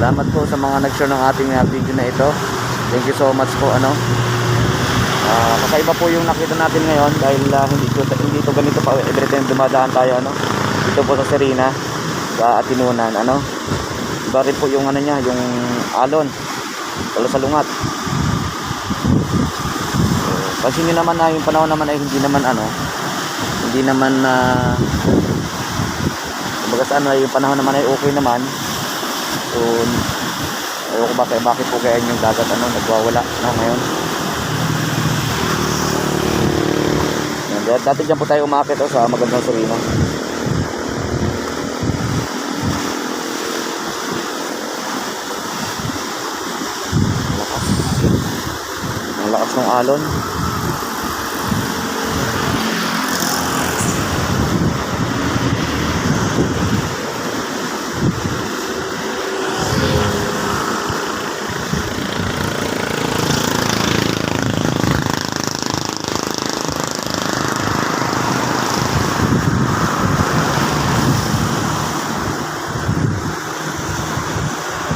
Salamat po sa mga nag-share ng ating uh, video na ito. Thank you so much po ano. Ah, kakaiba po yung nakita natin ngayon dahil ah, hindi to hindi to ganito pa every time dumadaan tayo ano. Dito po sa Serena sa Atinunan ano. Iba rin po yung ano niya, yung alon. Talo sa lungat. Kasi nyo naman na yung panahon naman ay hindi naman ano, hindi naman na kumbaga sa ano yung panahon naman ay okay naman. So, ayoko ba kaya bakit po kaya yung dagat ano nagwawala no ngayon. Yan, dati dyan po tayo umakit oh, sa magandang Serena. Lakas. Ang lakas ng alon.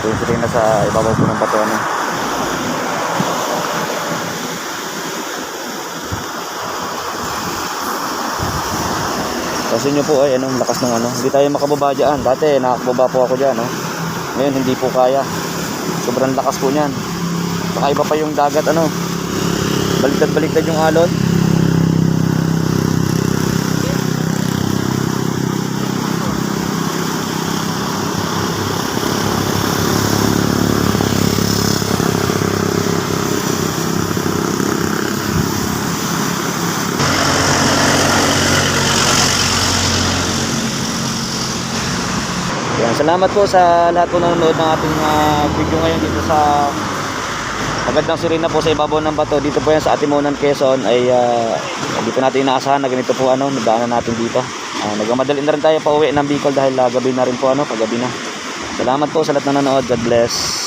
Ito yung Serena sa ibabaw po ng bato ano. Kasi nyo po ay anong lakas ng ano, hindi tayo makababa dyan. Dati nakakababa po ako dyan, no? Ngayon hindi po kaya. Sobrang lakas po niyan. Saka iba pa yung dagat, ano? Baliktad-baliktad yung alon. Salamat po sa lahat po nanonood ng ating ah, video ngayon dito sa magandang sirena po sa ibabaw ng bato. Dito po yan sa Atimonan, Quezon ay ah, dito natin inaasahan na ganito po ano, nadaanan natin dito. Uh, nagmamadali na rin tayo pa uwi ng Bicol dahil ah, gabi na rin po ano, paggabi na. Salamat po sa lahat ng nanonood. God bless.